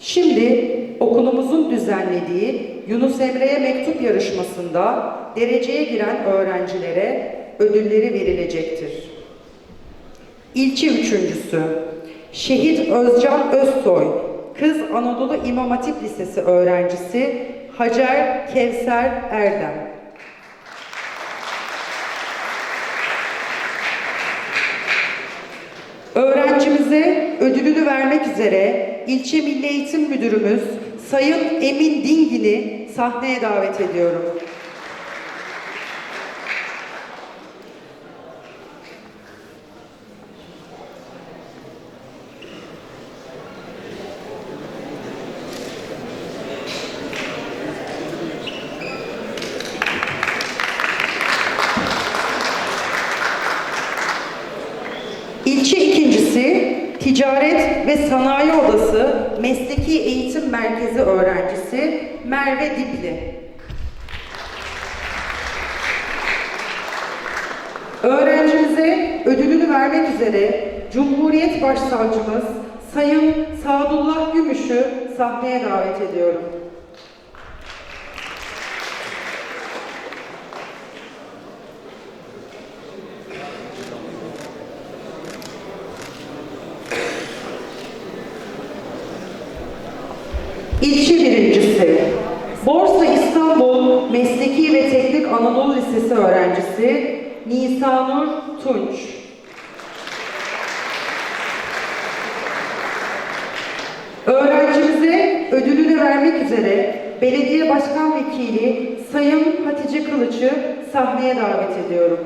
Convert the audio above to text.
Şimdi okulumuzun düzenlediği Yunus Emre'ye mektup yarışmasında dereceye giren öğrencilere ödülleri verilecektir. İlçe üçüncüsü Şehit Özcan Özsoy Kız Anadolu İmam Hatip Lisesi öğrencisi Hacer Kevser Erdem. Öğrencimize ödülünü vermek üzere ilçe Milli Eğitim Müdürümüz Sayın Emin Dingin'i sahneye davet ediyorum. İlçe ikincisi Ticaret ve Sanayi Odası Mesleki Eğitim Merkezi öğrencisi Merve Dipli. Öğrencimize ödülünü vermek üzere Cumhuriyet Başsavcımız Sayın Sadullah Gümüş'ü sahneye davet ediyorum. İlçe birincisi, Borsa İstanbul Mesleki ve Teknik Anadolu Lisesi öğrencisi Nisanur Tunç. Öğrencimize ödülünü vermek üzere Belediye Başkan Vekili Sayın Hatice Kılıç'ı sahneye davet ediyorum.